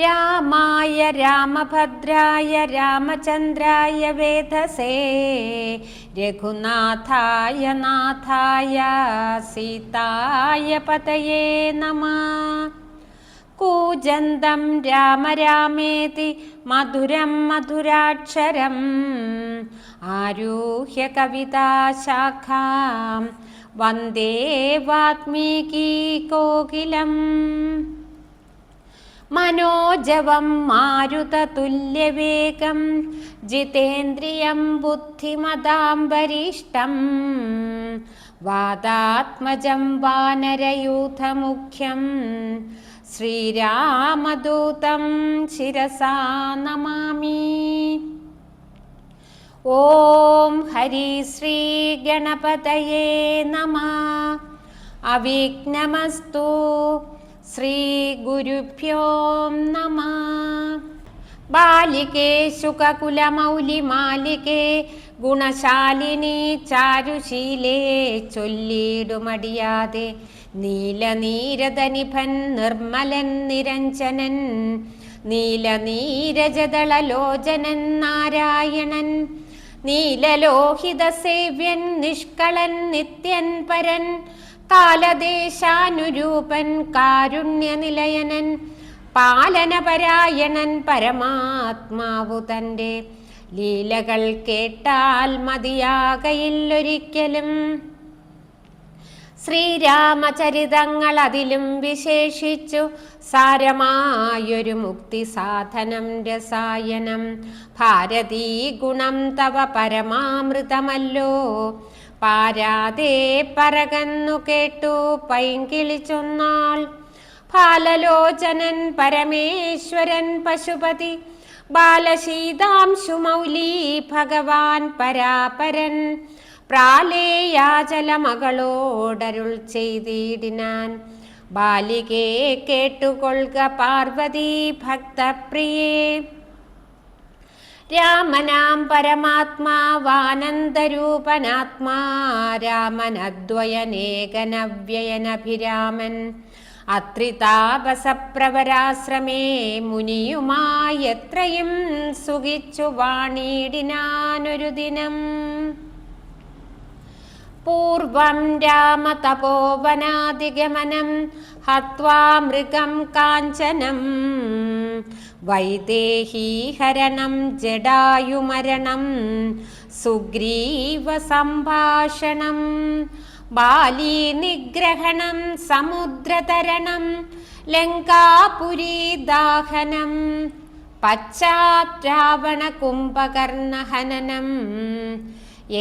രാമായ രാമഭദ്രായ രാമചന്ദ്രായ വേദസേ രഘുനാഥായ നാഥായ സീതായ പതയേ നമ. കൂജന്തം രാമ രാമേതി മധുരം മധുരാക്ഷരം ആരൂഹ്യ കവിതാശാഖാം വന്ദേ വാത്മീകി കോകിലം. മനോജവം മാരുതതുല്യവേഗം ജിതേന്ദ്രിയം ബുദ്ധിമതാം വരിഷ്ടം വാദാത്മജം വാനരയൂഥമുഖ്യം ശ്രീരാമദൂതം ശിരസാ നമാമി. ഓം ഹരി ശ്രീ ഗണപതയേ നമ. അവിഘ്നമസ്തു. ഗുരുഭ്യോ നമ. ബാലികേ ശുകകുലമൗലിമാലികേ ഗുണശാലിനി ചാരുശീലേ ചൊല്ലിടുമടിയാതെ നീലനീരതനിഭൻ നിർമ്മലൻ നിരഞ്ജനൻ നീലനീരജദളലോചനൻ നാരായണൻ നീലലോഹിത സേവ്യൻ നിഷ്കളൻ നിത്യൻ പരൻ കാലദേശാനുരൂപൻ കാരുണ്യനിലയനൻ പാലനപരായണൻ പരമാത്മാവു തന്റെ. ലീലകൾ കേട്ടാൽ മതിയാകയില്ലൊരിക്കലും. ശ്രീരാമചരിതങ്ങൾ അതിലും വിശേഷിച്ചു സാരമായൊരു മുക്തി സാധനം രസായനം. ഭാരതീ ഗുണം തവ പരമാമൃതമല്ലോ. പാരാതെ പരകന്നു കേട്ടു പൈങ്കിളിച്ചൊന്നാൾ ഫാലലോചനൻ പരമേശ്വരൻ പശുപതി ബാലശീതാംശുമൗലി ഭഗവാൻ പരാപരൻ. പ്രാലേയാചലമകളോടരുൾ ചെയ്തിടിനാൻ. ബാലികേ കേട്ടുകൊള്ളുക പാർവതി ഭക്തപ്രിയേ. രാമനാം പരമാത്മാവാനന്ദരൂപനാത്മാ രാമനദ്വയനേകനവ്യയനഭിരാമൻ. അത്രിതാപസപ്രവരാശ്രമേ മുനിയുമായത്രയും സുഖിച്ചു വാണിടിനാനൊരു ദിനം. പൂർവം രാമതപോവനാദിഗമനം ഹത്വാ മൃഗം കാഞ്ചനം. വൈദേഹീഹരണം ജഡായുമരണം സുഗ്രീവ സംഭാഷണം ബാലീ നിഗ്രഹണം സമുദ്രതരണം ലങ്കാപുരീദാഹനം പശ്ചാത്രാവണ കുംഭകർണഹനനം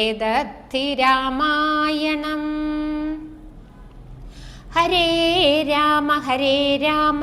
ഏതദ്ധി രാമായണം. ഹരേ രാമ ഹരേ രാമ